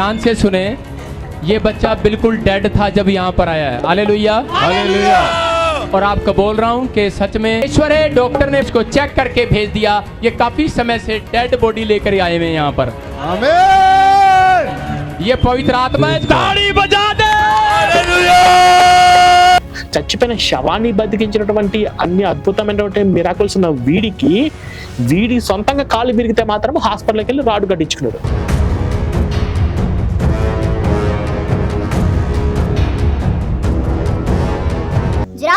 ध्यान से सुने ये बच्चा बिल्कुल डेड था जब यहाँ पर आया है हालेलुया हालेलुया और आपको बोल रहा हूँ कि सच में ईश्वर है डॉक्टर ने इसको चेक करके भेज दिया ये काफी समय से डेड बॉडी लेकर आए हुए हैं यहाँ पर आमेन ये पवित्र आत्मा है ताड़ी बजा दे చచ్చిపోయిన శవాన్ని బతికించినటువంటి అన్ని అద్భుతమైనటువంటి మిరాకుల్స్ ఉన్న వీడికి వీడి సొంతంగా కాలు విరిగితే మాత్రం హాస్పిటల్కి వెళ్ళి రాడు కట్టించుకున్నాడు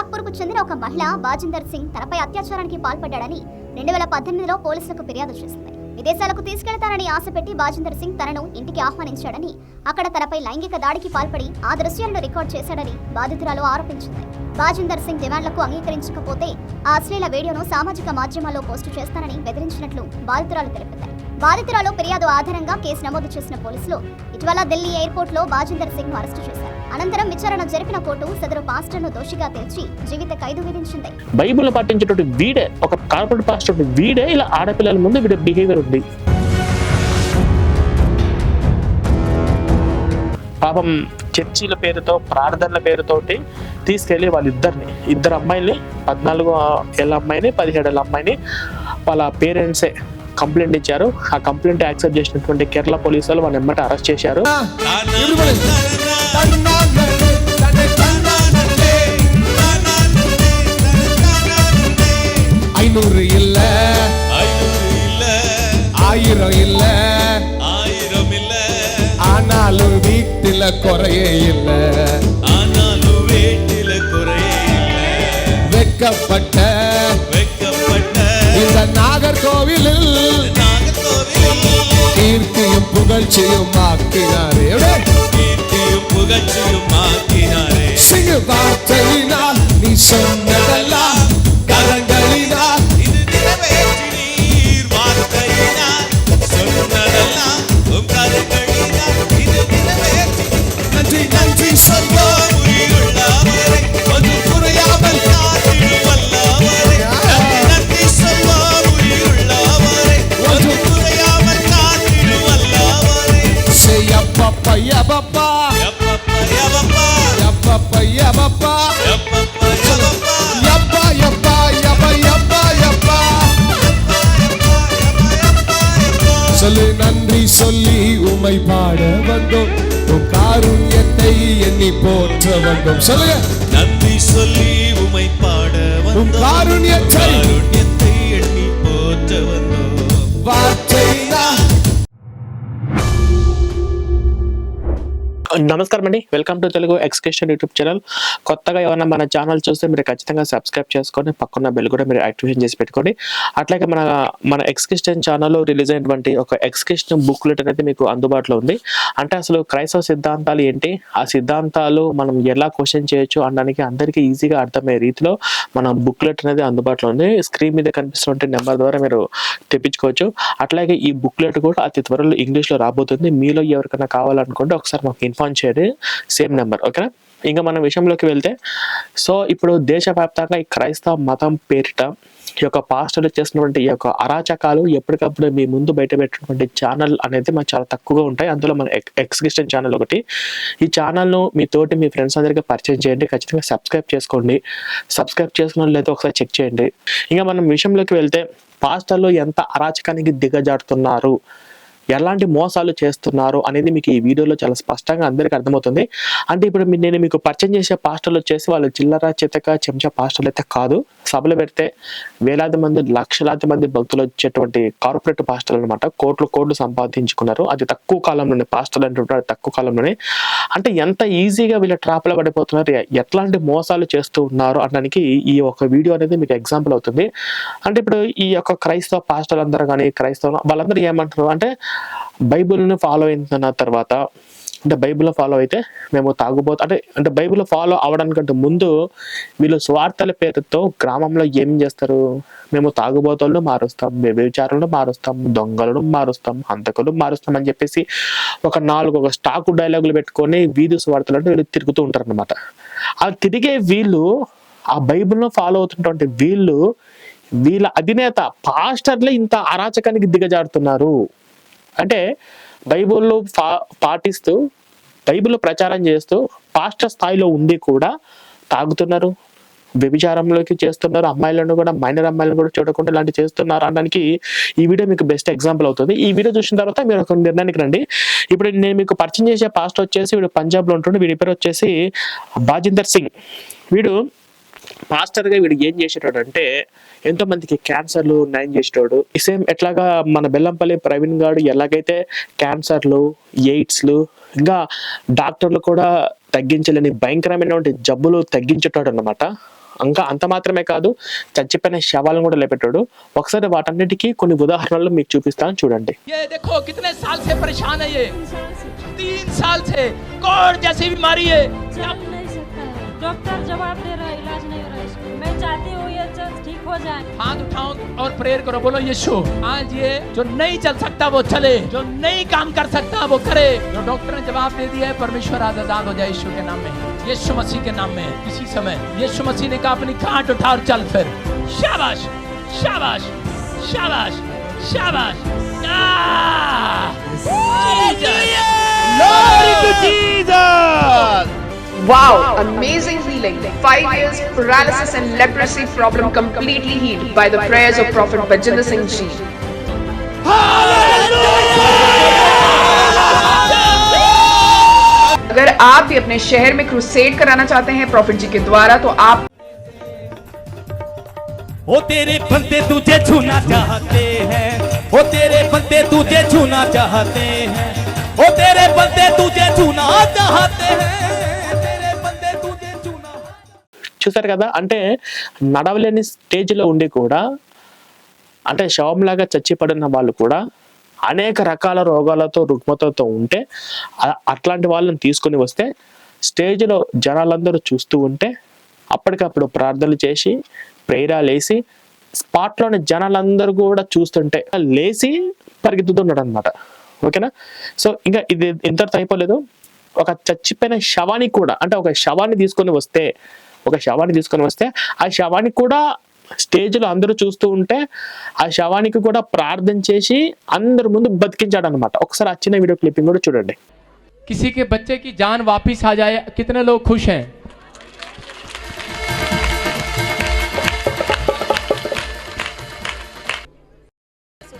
జిరాక్పూర్కు చెందిన ఒక మహిళ బాజిందర్ సింగ్ తనపై అత్యాచారానికి పాల్పడ్డాడని రెండు వేల పద్దెనిమిదిలో పోలీసులకు ఫిర్యాదు చేసింది. విదేశాలకు తీసుకెళ్తానని ఆశపెట్టి బాజిందర్ సింగ్ తనను ఇంటికి ఆహ్వానించాడని అక్కడ తనపై లైంగిక దాడికి పాల్పడి ఆ దృశ్యాలను రికార్డ్ చేశాడని బాధితురాలు ఆరోపించింది. బాజిందర్ సింగ్ డిమాండ్లకు అంగీకరించకపోతే ఆ అశ్లీల వీడియోను సామాజిక మాధ్యమాల్లో పోస్టు చేస్తానని బెదిరించినట్లు బాధితురాలు తెలిపింది. బాధితురాలు ఫిర్యాదు ఆధారంగా కేసు నమోదు చేసిన పోలీసులు ఇటీవల ఢిల్లీ ఎయిర్పోర్ట్లో బాజిందర్ సింగ్ అరెస్టు చేశారు. అనంతరం విచారణ జరిపిన కోర్టు సదరు పాస్టర్ను దోషిగా తేల్చి జీవిత ఖైదు విధించింది బైబిల్ పాటించేటువంటి వీడే ఒక కార్పొరేట్ పాస్టర్ వీడే ఇలా ఆడపిల్లల ముందు వీడి బిహేవియర్ ఉంది పాపం చర్చిల పేరుతో ప్రార్థనల పేరుతోటి తీసుకెళ్ళి వాళ్ళిద్దరిని ఇద్దరు అమ్మాయిల్ని పద్నాలుగు ఏళ్ళ అమ్మాయిని పదిహేడు ఏళ్ళ అమ్మాయిని వాళ్ళ పేరెంట్సే కంప్లైంట్ ఇచ్చారు ఆ కంప్లైంట్ యాక్సెప్ట్ చేసినటువంటి కేరళ పోలీసు వాళ్ళు ఎమ్మట అరెస్ట్ చేశారు ஐநூறு இல்ல. ஆயிரம் இல்ல. ஆயிரம் இல்ல. ஆனாலும் வீட்டுல குறையே இல்ல. ஆனாலும் வேட்டில குறையே இல்ல. வெட்கப்பட்ட வெட்கப்பட்ட இந்த நாகர்கோவிலில் கீர்த்தியும் புகழ்ச்சியும் ஆக்கினாரே. கீர்த்தியும் புகழ்ச்சியும் ஆக்கினாரே. சிங்கு வார்த்தையினால் நீ சொன்னதெல்லாம் சொல்லுங்க. நன்றி சொல்லி உமை பாட வந்தோம். காருண்யத்தை. காருண்யத்தை எண்ணி போற்ற வந்தோம். வார்த்தை నమస్కారం అండి. Welcome to Telugu education YouTube channel కొత్తగా ఎవరైనా మన ఛానల్ చూస్తే మీరు ఖచ్చితంగా సబ్స్క్రైబ్ చేసుకొని పక్కన బెల్ కూడా మీరు యాక్టివేషన్ చేసి పెట్టుకోండి. అట్లాగే మన మన ఎక్స్కేషన్ ఛానల్లో రిలీజ్ అయినటువంటి ఒక ఎక్స్కేషన్ బుక్లెట్ అనేది మీకు అందుబాటులో ఉంది. అంటే అసలు క్రైస్తవ సిద్ధాంతాలు ఏంటి? ఆ సిద్ధాంతాలు మనం ఎలా క్వశ్చన్ చేయొచ్చు అనడానికి అందరికీ ఈజీగా అర్థమయ్యే రీతిలో మన బుక్లెట్ అనేది అందుబాటులో ఉంది. స్క్రీన్ మీద కనిపిస్తున్న నెంబర్ ద్వారా మీరు తెప్పించుకోవచ్చు. అట్లాగే ఈ బుక్లెట్ కూడా అతి త్వరలో ఇంగ్లీష్లో రాబోతుంది. మీలో ఎవరికైనా కావాలనుకుంటే ఒకసారి మాకు ఇన్ఫార్మ్ చేయండి సేమ్ నెంబర్ ఓకేనా? ఇంకా మన విషయంలోకి వెళ్తే సో ఇప్పుడు దేశవ్యాప్తంగా ఈ క్రైస్తవ మతం పేరిట ఈ యొక్క పాస్టర్లు చేసినటువంటి ఈ యొక్క అరాచకాలు ఎప్పటికప్పుడు మీ ముందు బయట పెట్టినటువంటి ఛానల్ అనేది మాకు చాలా తక్కువగా ఉంటాయి. అందులో మన ఎక్స్క్రిస్టన్ ఛానల్ ఒకటి. ఈ ఛానల్ను మీ తోటి మీ ఫ్రెండ్స్ అందరికీ పరిచయం చేయండి. ఖచ్చితంగా సబ్స్క్రైబ్ చేసుకోండి. సబ్స్క్రైబ్ చేసుకున్న లేదా ఒకసారి చెక్ చేయండి. ఇంకా మనం విషయంలోకి వెళ్తే పాస్టర్లు ఎంత అరాచకానికి దిగజారుతున్నారు? ఎలాంటి మోసాలు చేస్తున్నారు అనేది మీకు ఈ వీడియోలో చాలా స్పష్టంగా అందరికీ అర్థమవుతుంది. అంటే ఇప్పుడు మీ- నేను మీకు పరిచయం చేసే పాస్టర్లు వచ్చేసి వాళ్ళు చిల్లర చితక చెంచా పాస్టర్లు అయితే కాదు. సభలు పెడితే వేలాది మంది లక్షలాది మంది భక్తులు వచ్చేటువంటి కార్పొరేట్ పాస్టర్లు అనమాట కోట్లు కోట్లు సంపాదించుకున్నారు. అది తక్కువ కాలంలోనే పాస్టర్లు అంటుంటారు తక్కువ కాలంలోనే. అంటే ఎంత ఈజీగా వీళ్ళ ట్రాప్లో పడిపోతున్నారు ఎట్లాంటి మోసాలు చేస్తూ ఉన్నారు అనడానికి ఈ ఒక వీడియో అనేది మీకు ఎగ్జాంపుల్ అవుతుంది. అంటే ఇప్పుడు ఈ యొక్క క్రైస్తవ పాస్టర్లు అందరూ కానీ క్రైస్తవ వాళ్ళందరూ ఏమంటారు అంటే బైబిల్ని ఫాలో అయిన తర్వాత అంటే బైబిల్లో ఫాలో అయితే మేము తాగుబోతు అంటే అంటే బైబిల్లో ఫాలో అవడానికంటే ముందు వీళ్ళు స్వార్థల పేరుతో గ్రామంలో ఏం చేస్తారు? మేము తాగుబోతులను మారుస్తాం వ్యభిచారులను మారుస్తాం దొంగలను మారుస్తాం హంతకులు మారుస్తాం అని చెప్పేసి ఒక నాలుగు ఒక స్టాకు డైలాగులు పెట్టుకొని వీధి స్వార్థలను వీళ్ళు తిరుగుతూ ఉంటారు అనమాట ఆ తిరిగే వీళ్ళు ఆ బైబిల్ను ఫాలో అవుతున్నటువంటి వీళ్ళు వీళ్ళ అధినేత పాస్టర్లే ఇంత అరాచకానికి దిగజారుతున్నారు. అంటే బైబిల్లో పా పాటిస్తూ బైబిల్ ప్రచారం చేస్తూ పాస్టర్ స్థాయిలో ఉండి కూడా తాగుతున్నారు. వ్యభిచారంలోకి చేస్తున్నారు. అమ్మాయిలను కూడా మైనర్ అమ్మాయిలను కూడా చూడకుండా ఇలాంటి చేస్తున్నారు అనడానికి ఈ వీడియో మీకు బెస్ట్ ఎగ్జాంపుల్ అవుతుంది. ఈ వీడియో చూసిన తర్వాత మీరు ఒక నిర్ణయానికి రండి. ఇప్పుడు నేను మీకు పరిచయం చేసే పాస్టర్ వచ్చేసి వీడు పంజాబ్లో ఉంటుండే. వీడి పేరు వచ్చేసి బాజిందర్ సింగ్. వీడు మాస్టర్ గా వీడు ఏం చేసేటాడు అంటే ఎంతో మందికి క్యాన్సర్లు నయం చేసేటాడు సేమ్ ఎట్లాగా మన బెల్లంపల్లి ప్రవీణ్ గారు ఎలాగైతే క్యాన్సర్లు ఎయిడ్స్లు ఇంకా డాక్టర్లు కూడా తగ్గించలేని భయంకరమైనటువంటి జబ్బులు తగ్గించేటాడు అన్నమాట ఇంకా అంత మాత్రమే కాదు చచ్చిపోయిన శవాలను కూడా లేపెట్టాడు ఒకసారి వాటన్నిటికీ కొన్ని ఉదాహరణలు మీకు చూపిస్తాను చూడండి ये देखो कितने साल से परेशान है ये तीन साल से कोड़ जैसी बीमारी है चल नहीं सकता है डॉक्टर जवाब दे रहा है इलाज नहीं हो रहा है इसको मैं चाहती हूँ ये जल्द ठीक हो जाए। हाथ उठाओ और प्रेयर करो बोलो यीशु आज ये जो नहीं चल सकता वो चले जो नहीं काम कर सकता वो करे। जो डॉक्टर ने जवाब दे दिया है परमेश्वर आज आज़ाद हो जाए यीशु के नाम में। यीशु मसीह के नाम में इसी समय। यीशु मसीह ने कहा अपनी खाट उठा और चल फिर। शाबाश शाबाश शाबाश शाबाश! Jesus! Glory to Jesus! Wow, amazing healing. Five years paralysis and leprosy problem completely healed by the prayers of Prophet Bajinder Singh Ji. अगर आप भी अपने शहर में क्रूसेड कराना चाहते हैं प्रॉफिट जी के द्वारा तो आप ओ तेरे बंदे तुझे छूना चाहते हैं ओ तेरे बंदे तुझे छूना चाहते हैं ओ तेरे बंदे तुझे छूना चाहते हैं చూసారు కదా? అంటే నడవలేని స్టేజ్లో ఉండి కూడా అంటే శవంలాగా చచ్చిపడిన వాళ్ళు కూడా అనేక రకాల రోగాలతో రుగ్మతలతో ఉంటే అట్లాంటి వాళ్ళని తీసుకొని వస్తే స్టేజ్లో జనాలందరూ చూస్తూ ఉంటే అప్పటికప్పుడు ప్రార్థనలు చేసి ప్రేరాలు వేసి స్పాట్లోని జనాలందరూ కూడా చూస్తుంటే లేచి పరిగెత్తుతున్నాడు అనమాట ఓకేనా? సో ఇంకా ఇది ఇంతటితో అయిపోలేదు. ఒక చచ్చిపోయిన శవానికి కూడా అంటే ఒక శవాన్ని తీసుకొని వస్తే ఒక శవాన్ని తీసుకొని వస్తే ఆ శవానికి కూడా స్టేజ్ లో అందరూ చూస్తూ ఉంటే ఆ శవానికి కూడా ప్రార్థన చేసి అందరి ముందు బతికించాడు అనమాట ఒకసారి ఆ చిన్న వీడియో క్లిప్పింగ్ కూడా చూడండి किसी के बच्चे की जान वापिस आ जाए कितने लोग खुश हैं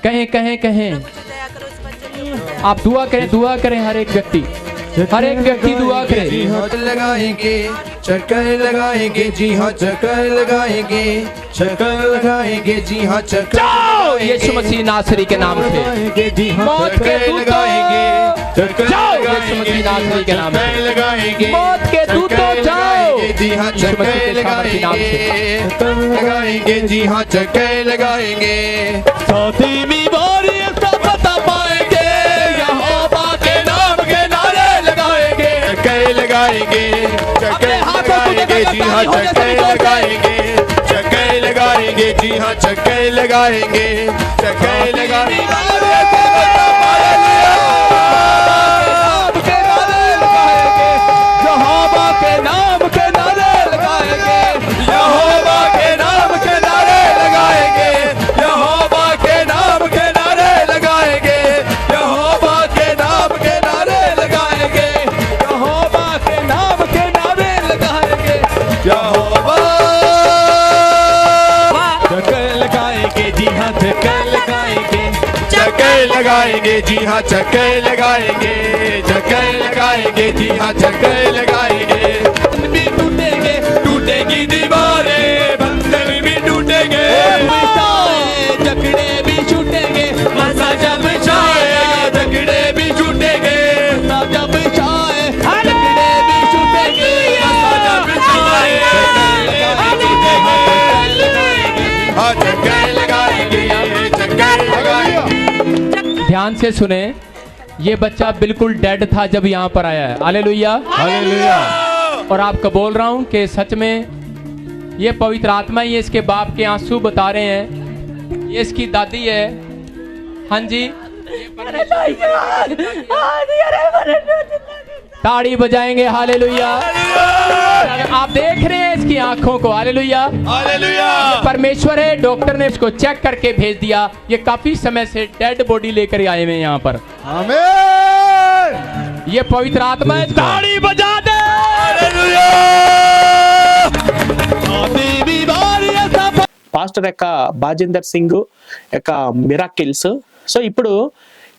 कहें कहें कहें आप दुआ करें दुआ करें हर एक व्यक्ति हर एक व्यक्ति दुआ करे। जी हाँ लगाएँगे चक्कर लगाएँगे जी हाँ चक्कर लगाएँगे चक्कर लगाएँगे जी हाँ चक्कर यीशु मसीह नासरी के नाम से। जी हाँ मौत के लगाएँगे चक्कर लगाएँगे नासरी के नाम से। लगाएँगे मौत के दूतों, जाओ, जी हाँ चक्कर। लगाएँगे चक्कर लगाएँगे जी हाँ चक्कर लगाएँगे। साथी बीमारी लगाएँगे चके लगाएँगे जी हाँ चक्कर लगाएँगे चके लगाएँगे जी हाँ चक्कर लगाएँगे चके लगाएँगे लगाएँगे जी हाँ चक्कर लगाएँगे चक्कर लगाएँगे जी हाँ चक्कर लगाएँगे। ध्यान से सुने ये बच्चा बिल्कुल डेड था जब यहाँ पर आया है। हालेलुया हालेलुया और आपको बोल रहा हूँ कि सच में ये पवित्र आत्मा ही इसके बाप के आँसू बता रहे हैं। ये इसकी दादी है। हाँ जी। ताड़ी बजाएंगे हालेलुया आप देख रहे हैं इसकी आंखों को हालेलुया हालेलुया परमेश्वर है डॉक्टर ने इसको चेक करके भेज दिया ये काफी समय से डेड बॉडी लेकर आए हुए हैं यहाँ पर ఆమేన్ ये पवित्र आत्मा है ताड़ी बजा दे हालेलुया आधी बीमारी ऐसा పాస్టర్ యొక్క బాజిందర్ సింగ్ యొక్క మిరాకిల్స్ సో ఇప్పుడు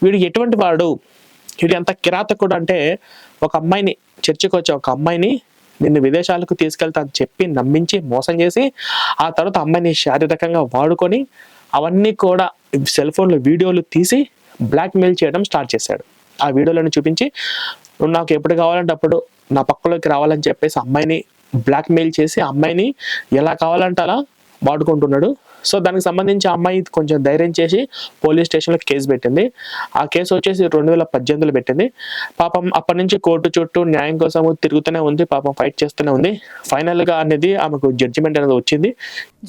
వీడు ఎటువంటి వాడు వీడు ఎంత కిరాతకుడు అంటే ఒక అమ్మాయిని చర్చికి వచ్చే ఒక అమ్మాయిని నిన్ను విదేశాలకు తీసుకెళ్తా అని చెప్పి నమ్మించి మోసం చేసి ఆ తర్వాత అమ్మాయిని శారీరకంగా వాడుకొని అవన్నీ కూడా సెల్ ఫోన్లో వీడియోలు తీసి బ్లాక్మెయిల్ చేయడం స్టార్ట్ చేశాడు. ఆ వీడియోలను చూపించి నువ్వు నాకు ఎప్పుడు కావాలంటే అప్పుడు నా పక్కలోకి రావాలని చెప్పేసి అమ్మాయిని బ్లాక్మెయిల్ చేసి అమ్మాయిని ఎలా కావాలంటే అలా వాడుకుంటున్నాడు. సో దానికి సంబంధించి అమ్మాయి కొంచెం ధైర్యం చేసి పోలీస్ స్టేషన్లో కేసు పెట్టింది. ఆ కేసు వచ్చేసి రెండు వేల పద్దెనిమిదిలో పెట్టింది. పాపం అప్పటి నుంచి కోర్టు చుట్టూ న్యాయం కోసం తిరుగుతూనే ఉంది పాపం ఫైట్ చేస్తూనే ఉంది. ఫైనల్గా అనేది ఆమెకు జడ్జిమెంట్ అనేది వచ్చింది.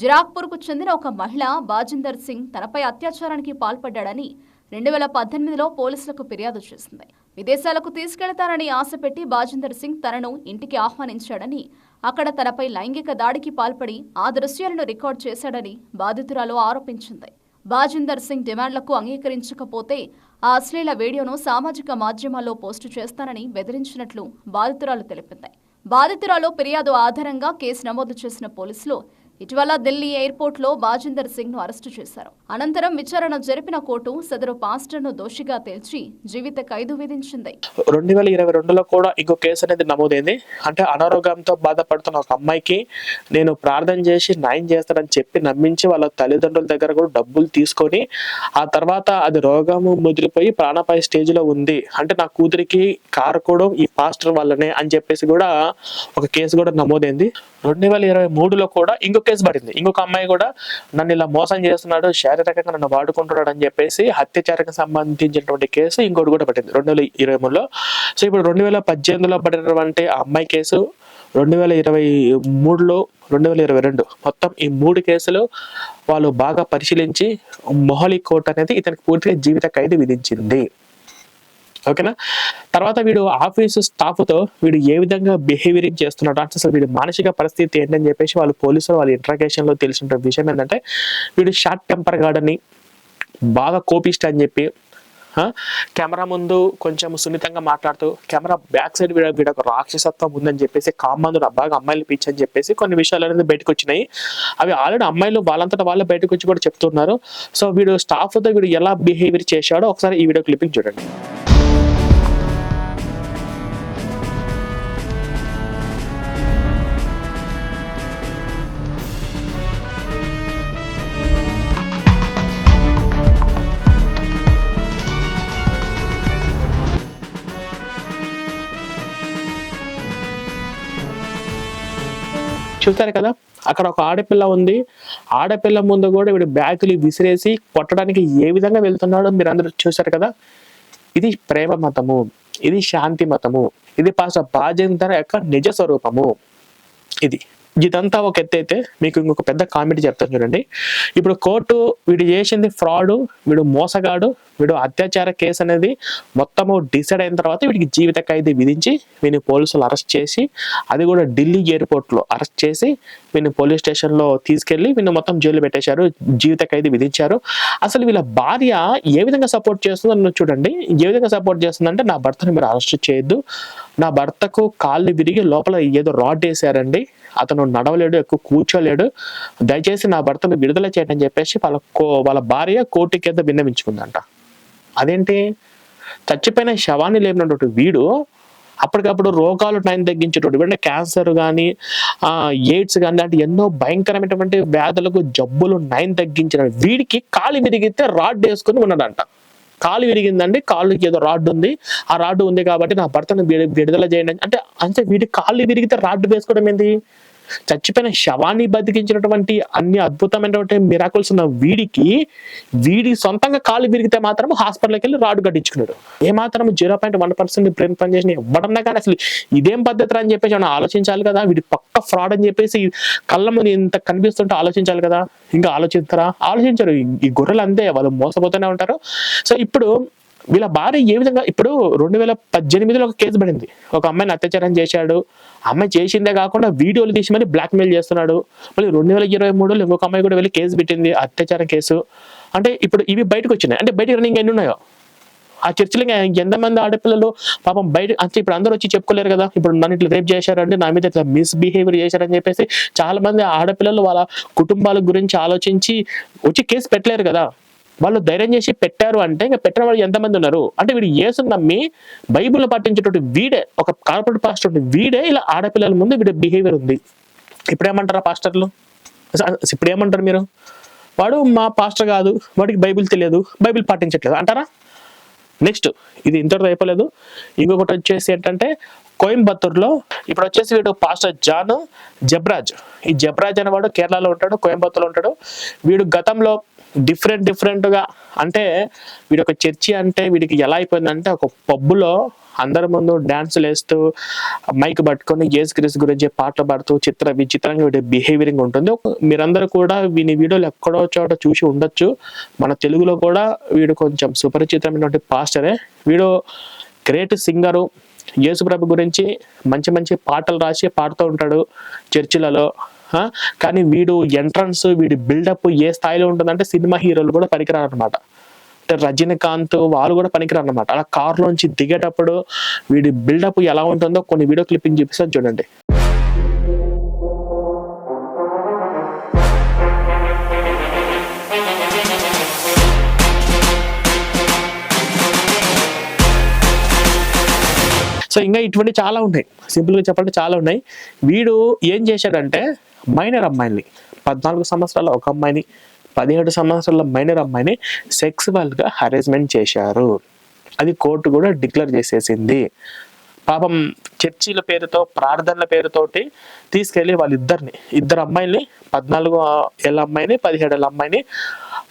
జిరాక్పూర్కు చెందిన ఒక మహిళ బాజిందర్ సింగ్ తనపై అత్యాచారానికి పాల్పడ్డాడని రెండు వేల పద్దెనిమిదిలో పోలీసులకు ఫిర్యాదు చేసింది. విదేశాలకు తీసుకెళ్తారని ఆశపెట్టి బాజిందర్ సింగ్ తనను ఇంటికి ఆహ్వానించాడని అక్కడ తనపై లైంగిక దాడికి పాల్పడి ఆ దృశ్యాలను రికార్డ్ చేశాడని బాధితురాలు ఆరోపించింది. బాజిందర్ సింగ్ డిమాండ్లకు అంగీకరించకపోతే ఆ అశ్లీల వీడియోను సామాజిక మాధ్యమాల్లో పోస్టు చేస్తానని బెదిరించినట్లు బాధితురాలు తెలిపింది. బాధితురాలు ఫిర్యాదు ఆధారంగా కేసు నమోదు చేసిన పోలీసులు ఇటీవల ఢిల్లీ ఎయిర్పోర్ట్లో బాజిందర్ సింగ్ను అరెస్టు చేశారు. అనంతరం విచారణ జరిపిన కోర్టు సదరు పాస్టర్ను దోషిగా తేల్చి జీవిత ఖైదు విధించింది. రెండు వేల ఇరవై రెండులో కూడా ఇంకో కేసు అనేది నమోదైంది. అంటే అనారోగ్యంతో బాధపడుతున్న ఒక అమ్మాయికి నేను ప్రార్థన చేసి న్యాయం చేస్తానని చెప్పి నమ్మించి వాళ్ళ తల్లిదండ్రుల దగ్గర కూడా డబ్బులు తీసుకొని ఆ తర్వాత అది రోగము ముదిరిపోయి ప్రాణపాయ స్టేజ్లో ఉంది. అంటే నా కూతురికి కారు కూడా ఈ పాస్టర్ వల్లనే అని చెప్పేసి కూడా ఒక కేసు కూడా నమోదైంది. రెండు వేల ఇరవై మూడులో కూడా ఇంకో కేసు పడింది. ఇంకొక అమ్మాయి కూడా నన్ను ఇలా మోసం చేస్తున్నాడు శారీరకంగా నన్ను వాడుకుంటున్నాడు అని చెప్పేసి హత్యాచారకు సంబంధించినటువంటి కేసు ఇంకోటి కూడా పడింది. రెండు వేల ఇరవై మూడులో. సో ఇప్పుడు రెండు వేల పద్దెనిమిదిలో పడినటువంటి ఆ అమ్మాయి కేసు రెండు వేల ఇరవై మూడులో రెండు వేల ఇరవై రెండు. మొత్తం ఈ మూడు కేసులు వాళ్ళు బాగా పరిశీలించి మొహలి కోర్ట్ అనేది ఇతనికి పూర్తిగా జీవిత ఖైదు విధించింది. ఓకేనా? తర్వాత వీడు ఆఫీసు స్టాఫ్తో వీడు ఏ విధంగా బిహేవియరింగ్ చేస్తున్నాడు అంటే అసలు వీడి మానసిక పరిస్థితి ఏంటని చెప్పేసి వాళ్ళు పోలీసులు వాళ్ళ ఇంట్రాగేషన్లో తెలిసిన విషయం ఏంటంటే వీడు షార్ట్ టెంపర్ గార్డని బాగా కోపిస్ట్ అని చెప్పి కెమెరా ముందు కొంచెం సున్నితంగా మాట్లాడుతూ కెమెరా బ్యాక్ సైడ్ వీడ వీడ ఒక రాక్షసత్వం ఉందని చెప్పేసి కామందుడు బాగా అమ్మాయిలు పిచ్చి అని చెప్పేసి కొన్ని విషయాలు అనేది బయటకు వచ్చినాయి అవి ఆల్రెడీ అమ్మాయిలు వాళ్ళంతటా వాళ్ళే బయటకు వచ్చి కూడా చెప్తున్నారు. సో వీడు స్టాఫ్తో వీడు ఎలా బిహేవియర్ చేశాడో ఒకసారి ఈ వీడియో క్లిప్పింగ్ చూడండి. చూస్తారు కదా అక్కడ ఒక ఆడపిల్ల ఉంది. ఆడపిల్ల ముందు కూడా వీడు బ్యాగులు విసిరేసి కొట్టడానికి ఏ విధంగా వెళ్తున్నాడో మీరు అందరూ చూశారు కదా. ఇది ప్రేమ మతము ఇది శాంతి మతము ఇది పాస బాధ్యత యొక్క నిజ స్వరూపము. ఇది. ఇదంతా ఒక ఎత్తు అయితే మీకు ఇంకొక పెద్ద కామెడీ చెప్తాను చూడండి. ఇప్పుడు కోర్టు వీడు చేసింది ఫ్రాడ్ వీడు మోసగాడు వీడు అత్యాచార కేసు అనేది మొత్తము డిసైడ్ అయిన తర్వాత వీడికి జీవిత ఖైదీ విధించి వీని పోలీసులు అరెస్ట్ చేసి అది కూడా ఢిల్లీ ఎయిర్పోర్ట్లో అరెస్ట్ చేసి వీని పోలీస్ స్టేషన్లో తీసుకెళ్ళి వీళ్ళు మొత్తం జైలు పెట్టేశారు జీవిత ఖైదీ విధించారు. అసలు వీళ్ళ భార్య ఏ విధంగా సపోర్ట్ చేస్తుందో చూడండి. ఏ విధంగా సపోర్ట్ చేస్తుందంటే నా భర్తను మీరు అరెస్ట్ చేయొద్దు. నా భర్తకు కాళ్ళు విరిగి లోపల ఏదో రాడ్ వేసారండి. అతను నడవలేడు ఎక్కువ కూర్చోలేడు. దయచేసి నా భర్తను విడుదల చేయటని చెప్పేసి వాళ్ళ కో- వాళ్ళ భార్య కోర్టు కింద విన్నవించుకుందంట. అదేంటి? చచ్చిపోయిన శవాన్ని లేపినటువంటి వీడు అప్పటికప్పుడు రోగాలు టైం తగ్గించేటటువంటి అంటే క్యాన్సర్ కానీ ఎయిడ్స్ కానీ లాంటి ఎన్నో భయంకరమైనటువంటి వ్యాధులకు జబ్బులు నయం తగ్గించిన వీడికి కాలు విరిగితే రాడ్ వేసుకుని ఉన్నాడంట కాలు విరిగిందండి కాళ్ళకి ఏదో రాడ్ ఉంది. ఆ రాడ్ ఉంది కాబట్టి నా భర్తను విడుదల చేయండి. అంటే అంటే వీడి కాళ్ళు విరిగితే రాడ్ వేసుకోవడం ఏంది? చచ్చిపోయిన శవాన్ని బతికించినటువంటి అన్ని అద్భుతమైనటువంటి మిరాకుల్స్ ఉన్న వీడికి వీడి సొంతంగా కాలు విరిగితే మాత్రం హాస్పిటల్కి వెళ్ళి రాడు కట్టించుకున్నాడు ఏమాత్రం zero point one percent brain పనిచేసిన చేసిన ఇవ్వడన్నా కానీ అసలు ఇదేం పద్ధతి అని చెప్పేసి మనం ఆలోచించాలి కదా? వీడి పక్క ఫ్రాడ్ అని చెప్పేసి కళ్ళ ముందు ఇంత కనిపిస్తుంటే ఆలోచించాలి కదా? ఇంకా ఆలోచిస్తారా? ఆలోచించరు. ఈ- గొర్రెలు అంతే వాళ్ళు మోసపోతూనే ఉంటారు. సో ఇప్పుడు వీళ్ళ భార్య ఏ విధంగా ఇప్పుడు రెండు వేల పద్దెనిమిదిలో ఒక కేసు పడింది. ఒక అమ్మాయిని అత్యాచారం చేశాడు. అమ్మాయి చేసిందే కాకుండా వీడియోలు తీసి మరి బ్లాక్మెయిల్ చేస్తున్నాడు. మళ్ళీ రెండు వేల ఇరవై మూడులో ఇంకొక అమ్మాయి కూడా వెళ్ళి కేసు పెట్టింది అత్యాచారం కేసు. అంటే ఇప్పుడు ఇవి బయటకు వచ్చినాయి. అంటే బయటకు రన్నింగ్ ఎన్ని ఉన్నాయో? ఆ చర్చలో ఇంకా ఎంతమంది ఆడపిల్లలు? పాపం బయట అంటే ఇప్పుడు అందరూ వచ్చి చెప్పుకోలేరు కదా. ఇప్పుడు నన్ను ఇట్లా రేప్ చేశారంటే నా మీద ఇట్లా మిస్బిహేవియర్ చేశారని చెప్పేసి చాలా మంది ఆడపిల్లలు వాళ్ళ కుటుంబాల గురించి ఆలోచించి వచ్చి కేసు పెట్టలేరు కదా. వాళ్ళు ధైర్యం చేసి పెట్టారు అంటే ఇంకా పెట్టిన వాళ్ళు ఎంతమంది ఉన్నారు? అంటే వీడు ఏసుని నమ్మి బైబిల్ పాటించేటువంటి వీడే ఒక కార్పొరేట్ పాస్టర్ వీడే ఇలా ఆడపిల్లల ముందు వీడి బిహేవియర్ ఉంది. ఇప్పుడు ఏమంటారా పాస్టర్లు ఇప్పుడు ఏమంటారు మీరు? వాడు మా పాస్టర్ కాదు వాడికి బైబిల్ తెలియదు బైబిల్ పాటించట్లేదు అంటారా? నెక్స్ట్ ఇది ఇంతవరకు అయిపోలేదు. ఇంకొకటి వచ్చేసి ఏంటంటే కోయంబత్తూర్లో ఇప్పుడు వచ్చేసి వీడు పాస్టర్ జాన్ జబ్రాజ్. ఈ జబ్రాజ్ అనేవాడు కేరళలో ఉంటాడు కోయంబత్తూర్లో ఉంటాడు. వీడు గతంలో డిఫరెంట్ డిఫరెంట్గా అంటే వీడి ఒక చర్చి అంటే వీడికి ఎలా అయిపోయిందంటే ఒక పబ్బులో అందరి ముందు డాన్సులు వేస్తూ మైక్ పట్టుకొని యేసు క్రిస్ గురించి పాటలు పాడుతూ చిత్ర విచిత్రంగా వీడి బిహేవియరింగ్ ఉంటుంది. మీరందరూ కూడా వీని వీడియోలు ఎక్కడో చోట చూసి ఉండొచ్చు. మన తెలుగులో కూడా వీడు కొంచెం సుపరిచితమైనటువంటి పాస్టరే. వీడు గ్రేట్ సింగరు. యేసుప్రభు గురించి మంచి మంచి పాటలు రాసి పాడుతూ ఉంటాడు చర్చిలలో. కానీ వీడు ఎంట్రన్స్ వీడి బిల్డప్ ఏ స్థాయిలో ఉంటుందంటే సినిమా హీరోలు కూడా పనికిరారు అనమాట అంటే రజనీకాంత్ వాళ్ళు కూడా పనికిరారు అనమాట అలా కారులోంచి దిగేటప్పుడు వీడి బిల్డప్ ఎలా ఉంటుందో కొన్ని వీడియో క్లిప్పింగ్ చూపిస్తాను చూడండి. సో ఇంకా ఇటువంటి చాలా ఉన్నాయి. సింపుల్గా చెప్పాలంటే చాలా ఉన్నాయి. వీడు ఏం చేశాడంటే మైనర్ అమ్మాయిని. పద్నాలుగు సంవత్సరాల ఒక అమ్మాయిని పదిహేడు సంవత్సరాల మైనర్ అమ్మాయిని సెక్సువల్గా హరేజ్మెంట్ హెరాస్మెంట్ చేశారు. అది కోర్టు కూడా డిక్లేర్ చేసేసింది. పాపం చర్చిల పేరుతో ప్రార్థనల పేరుతోటి తీసుకెళ్ళి వాళ్ళిద్దరిని ఇద్దరు అమ్మాయిల్ని పద్నాలుగు ఏళ్ళ అమ్మాయిని పదిహేడు ఏళ్ళ అమ్మాయిని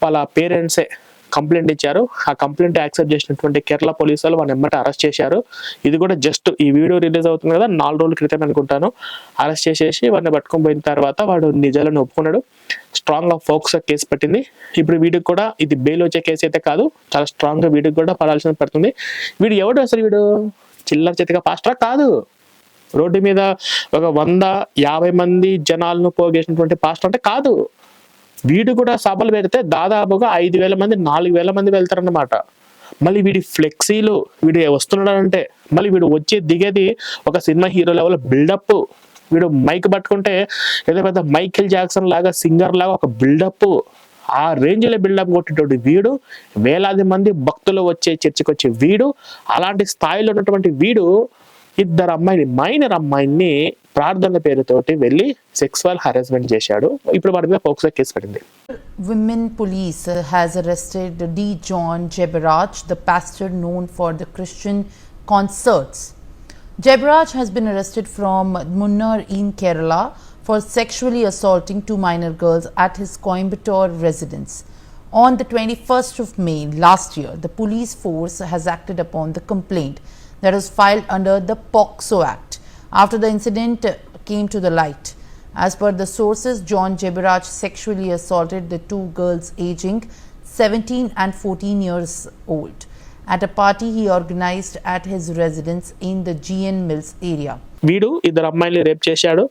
వాళ్ళ పేరెంట్సే కంప్లైంట్ ఇచ్చారు. ఆ కంప్లైంట్ యాక్సెప్ట్ చేసినటువంటి కేరళ పోలీసులు వాళ్ళని ఎమ్మట అరెస్ట్ చేశారు. ఇది కూడా జస్ట్ ఈ వీడియో రిలీజ్ అవుతుంది కదా నాలుగు రోజుల క్రితం అనుకుంటాను. అరెస్ట్ చేసేసి వాడిని పట్టుకొని పోయిన తర్వాత వాడు నిజాలను ఒప్పుకున్నాడు. స్ట్రాంగ్గా ఫోక్స్ కేసు పట్టింది. ఇప్పుడు వీడికి కూడా ఇది బెయిల్ వచ్చే కేసు అయితే కాదు. చాలా స్ట్రాంగ్గా వీడికి కూడా పడాల్సిన పడుతుంది. వీడు ఎవడు అసలు వీడు? చిల్లర చేతిగా పాస్టరా కాదు. రోడ్డు మీద ఒక వంద యాభై మంది జనాలను పోగేసినటువంటి పాస్టర్ అంటే కాదు. వీడు కూడా సభలు పెడితే దాదాపుగా ఐదు వేల మంది నాలుగు వేల మంది వెళ్తారన్నమాట. మళ్ళీ వీడి ఫ్లెక్సీలు వీడు వస్తున్నాడంటే మళ్ళీ వీడు వచ్చి దిగేది ఒక సినిమా హీరో లెవెల్ బిల్డప్. వీడు మైక్ పట్టుకుంటే ఏదో పెద్ద మైకిల్ జాక్సన్ లాగా సింగర్ లాగా ఒక బిల్డప్. ఆ రేంజ్లో బిల్డప్ కొట్టేటువంటి వీడు. వేలాది మంది భక్తులు వచ్చే చర్చికి వచ్చే వీడు. అలాంటి స్థాయిలో ఉన్నటువంటి వీడు ఇద్దరు అమ్మాయిని మైనర్ అమ్మాయిని ప్రార్థన పేరుతోటి వెళ్ళి సెక్సువల్ హరాస్మెంట్ చేశాడు ఇప్పుడు వాడి మీద పోక్సో కేసు పడింది Women police uh, has arrested D. John Jebaraj, the pastor known for the Christian concerts. Jebaraj has been arrested from Munnar in Kerala for sexually assaulting two minor girls at his Coimbatore residence. On the 21st of May last year, the police force has acted upon the complaint that was filed under the POXO Act after the incident came to the light. As per the sources, John Jebiraj sexually assaulted the two girls aging 17 and 14 years old at a party he organized at his residence in the GN Mills area. వీడు ఇద్దరు అమ్మాయిల్ని rape చేశాడు.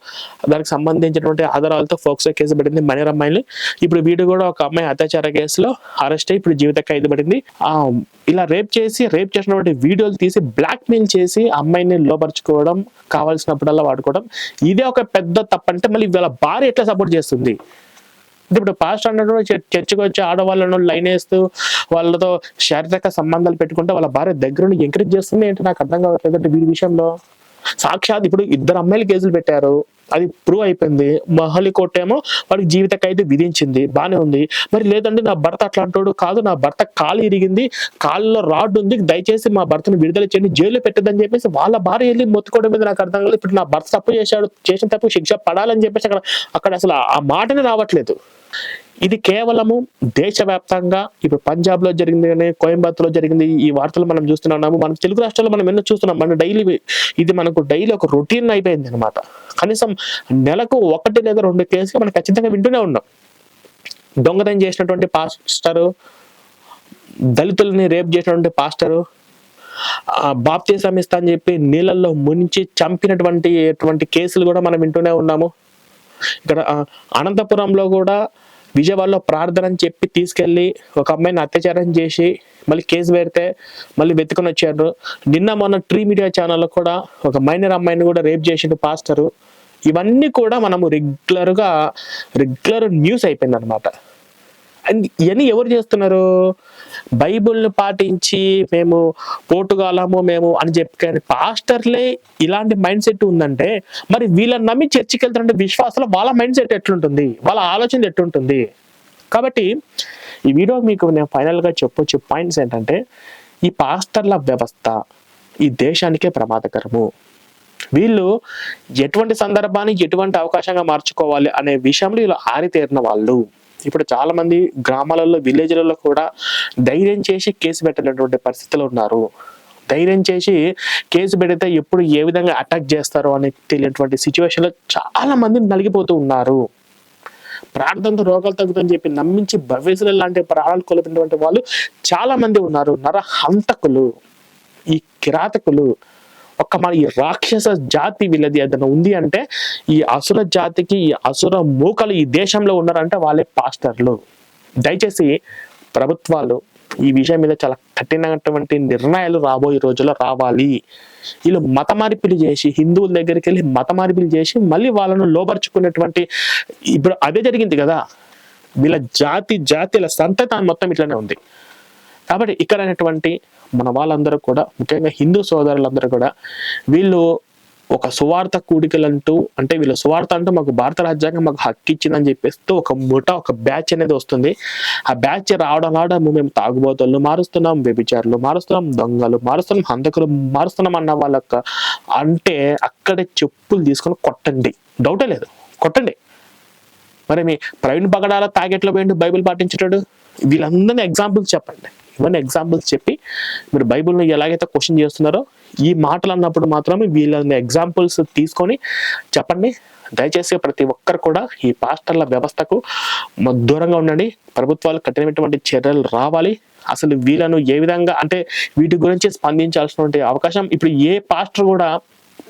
దానికి సంబంధించినటువంటి ఆధారాలతో POCSO case పడింది minor అమ్మాయిని. ఇప్పుడు వీడు కూడా ఒక అమ్మాయి అత్యాచార కేసులో అరెస్ట్ అయ్యి ఇప్పుడు జీవిత ఖైదు పడింది. ఆ ఇలా రేప్ చేసి రేప్ చేసినటువంటి వీడియోలు తీసి బ్లాక్ మెయిల్ చేసి అమ్మాయిని లోపరుచుకోవడం కావాల్సినప్పుడల్లా వాడుకోవడం ఇదే ఒక పెద్ద తప్పంటే మళ్ళీ వీళ్ళ భార్య ఎట్లా సపోర్ట్ చేస్తుంది? ఇప్పుడు పాస్ట్ అన్నట్టు చర్చకు చర్చికి వచ్చి ఆడవాళ్ళను లైన్ వేస్తూ వాళ్ళతో శారీరక సంబంధాలు పెట్టుకుంటే వాళ్ళ భార్య దగ్గర ఎంకరేజ్ చేస్తుంది ఏంటి? నాకు అర్థం కావట్లేదు అంటే వీడి విషయంలో. సాక్షాత్ ఇప్పుడు ఇద్దరు అమ్మాయిలు కేసులు పెట్టారు. అది ప్రూవ్ అయిపోయింది. మహలి కోర్టు ఏమో వాడికి జీవిత ఖైదు విధించింది. బాగానే ఉంది. మరి లేదండి నా భర్త అట్లాంటోడు కాదు. నా భర్త కాలు ఇరిగింది. కాళ్ళలో రాడ్ ఉంది. దయచేసి మా భర్తను విడుదల చేయండి. జైల్లో పెట్టదని చెప్పేసి వాళ్ళ భార్య వెళ్ళి మొత్తుకోవడం మీద నాకు అర్థం కాలేదు. ఇప్పుడు నా భర్త తప్పు చేశాడు. చేసిన తప్పు శిక్ష పడాలని చెప్పేసి అక్కడ అక్కడ అసలు ఆ మాటనే రావట్లేదు. ఇది కేవలము దేశవ్యాప్తంగా ఇప్పుడు పంజాబ్లో జరిగింది కానీ కోయంబత్తూర్లో జరిగింది ఈ వార్తలు మనం చూస్తున్నాము. మన తెలుగు రాష్ట్రాల్లో మనం ఎన్నో చూస్తున్నాం. మన డైలీ ఇది మనకు డైలీ ఒక రొటీన్ అయిపోయింది అనమాట కనీసం నెలకు ఒకటి లేదా రెండు కేసులు మనం ఖచ్చితంగా వింటూనే ఉన్నాం. దొంగతనం చేసినటువంటి పాస్టర్ దళితుల్ని రేప్ చేసినటువంటి పాస్టరు ఆ, బాప్తీసం ఇస్తా అని చెప్పి నీళ్ళల్లో ముంచి చంపినటువంటి కేసులు కూడా మనం వింటూనే ఉన్నాము. ఇక్కడ అనంతపురంలో కూడా విజయవాడలో ప్రార్థన అని చెప్పి తీసుకెళ్ళి ఒక అమ్మాయిని అత్యాచారం చేసి మళ్ళీ కేసు పెడితే మళ్ళీ వెతుకుని వచ్చారు నిన్న మొన్న ట్రీ మీడియా ఛానల్లో కూడా ఒక మైనర్ అమ్మాయిని కూడా రేప్ చేసిండు పాస్టరు ఇవన్నీ కూడా మనము రెగ్యులర్గా రెగ్యులర్ న్యూస్ అయిపోయింది అనమాట అండ్ ఇవన్నీ ఎవరు చేస్తున్నారు? బైబిల్ని పాటించి మేము పోటుగాలము మేము అని చెప్పి కానీ పాస్టర్లే ఇలాంటి మైండ్ సెట్ ఉందంటే మరి వీళ్ళని నమ్మి చర్చికి వెళ్తారంటే విశ్వాసంలో వాళ్ళ మైండ్ సెట్ ఎట్లుంటుంది? వాళ్ళ ఆలోచన ఎట్లుంటుంది? కాబట్టి ఈ వీడియో మీకు నేను ఫైనల్గా చెప్పొచ్చే పాయింట్స్ ఏంటంటే ఈ పాస్టర్ల వ్యవస్థ ఈ దేశానికే ప్రమాదకరము. వీళ్ళు ఎటువంటి సందర్భాన్ని ఎటువంటి అవకాశంగా మార్చుకోవాలి అనే విషయంలో వీళ్ళు ఆరితేరిన వాళ్ళు. ఇప్పుడు చాలా మంది గ్రామాలలో విలేజ్లలో కూడా ధైర్యం చేసి కేసు పెట్టలేటువంటి పరిస్థితులు ఉన్నారు. ధైర్యం చేసి కేసు పెడితే ఎప్పుడు ఏ విధంగా అటాక్ చేస్తారో అని తెలియనటువంటి సిచ్యువేషన్లో చాలా మంది నలిగిపోతూ ఉన్నారు. ప్రార్థనతో రోగాలు తగ్గుతుందని చెప్పి నమ్మించి భవిష్యత్తు లాంటి ప్రాణాలు కోల్పోయినటువంటి వాళ్ళు చాలా మంది ఉన్నారు. నర హంతకులు ఈ కిరాతకులు ఒక్క మన ఈ రాక్షస జాతి వీళ్ళది ఏదైనా ఉంది అంటే ఈ అసుర జాతికి ఈ అసుర మూకలు ఈ దేశంలో ఉన్నారంటే వాళ్ళే పాస్టర్లు. దయచేసి ప్రభుత్వాలు ఈ విషయం మీద చాలా కఠినమైనటువంటి నిర్ణయాలు రాబోయే రోజుల్లో రావాలి. వీళ్ళు మత మార్పిడి చేసి హిందువుల దగ్గరికి వెళ్ళి మత మార్పిడి చేసి మళ్ళీ వాళ్ళను లోపరుచుకునేటువంటి ఇప్పుడు అదే జరిగింది కదా. వీళ్ళ జాతి జాతిల సంతతి మొత్తం ఇట్లానే ఉంది. కాబట్టి ఇక్కడ అనేటువంటి మన వాళ్ళందరూ కూడా ముఖ్యంగా హిందూ సోదరులందరూ కూడా వీళ్ళు ఒక సువార్త కూడికలంటూ అంటే వీళ్ళ సువార్త అంటూ మాకు భారత రాజ్యాంగం మాకు హక్కు ఇచ్చిందని చెప్పేస్తూ ఒక ముఠ ఒక బ్యాచ్ అనేది వస్తుంది. ఆ బ్యాచ్ రావడం రావడం మేము తాగుబోతులు మారుస్తున్నాం వ్యభిచారులు మారుస్తున్నాం దొంగలు మారుస్తున్నాం హంతకులు మారుస్తున్నాం అన్న వాళ్ళ అంటే అక్కడే చెప్పులు తీసుకొని కొట్టండి. డౌటే లేదు. కొట్టండి. మరి మీ ప్రవీణ్ పగడాల తాగెట్లో పోయిండు బైబిల్ పాటించేటాడు? వీళ్ళందరినీ ఎగ్జాంపుల్స్ చెప్పండి. ఇవన్నీ ఎగ్జాంపుల్స్ చెప్పి మీరు బైబిల్ని ఎలాగైతే క్వశ్చన్ చేస్తున్నారో ఈ మాటలు అన్నప్పుడు మాత్రమే వీళ్ళని ఎగ్జాంపుల్స్ తీసుకొని చెప్పండి. దయచేసి ప్రతి ఒక్కరు కూడా ఈ పాస్టర్ల వ్యవస్థకు దూరంగా ఉండండి. ప్రభుత్వాలు కఠినమైనటువంటి చర్యలు రావాలి. అసలు వీళ్ళను ఏ విధంగా అంటే వీటి గురించి స్పందించాల్సినటువంటి అవకాశం ఇప్పుడు ఏ పాస్టర్ కూడా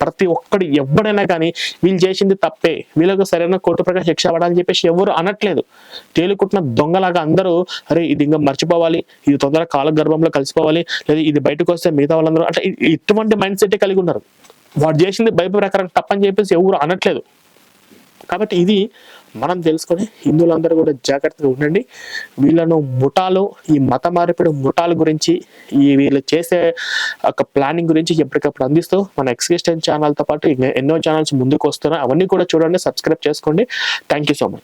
ప్రతి ఒక్కడు ఎవడైనా కానీ వీళ్ళు చేసింది తప్పే. వీళ్ళకు సరైన కోర్టు ప్రకారం శిక్ష పడాలని చెప్పేసి ఎవరు అనట్లేదు. తేలుకుంటున్న దొంగలాగా అందరూ అరే ఇది ఇంకా మర్చిపోవాలి ఇది తొందరగా కాల గర్భంలో కలిసిపోవాలి లేదా ఇది బయటకు వస్తే మిగతా వాళ్ళందరూ అంటే ఇటువంటి మైండ్ సెట్ కలిగి ఉన్నారు. వాడు చేసింది బైబిల్ ప్రకారం తప్పని చెప్పేసి ఎవరు అనట్లేదు. కాబట్టి ఇది మనం తెలుసుకొని హిందువులందరూ కూడా జాగ్రత్తగా ఉండండి. వీళ్ళను ముఠాలు ఈ మత మార్పిడి ముఠాల గురించి ఈ వీళ్ళు చేసే ఒక ప్లానింగ్ గురించి ఎప్పటికప్పుడు అందిస్తూ మన ఎక్స్క్రిస్టన్ ఛానల్తో పాటు ఎన్నో ఛానల్స్ ముందుకు వస్తున్నాయి. అవన్నీ కూడా చూడండి సబ్స్క్రైబ్ చేసుకోండి. Thank you so much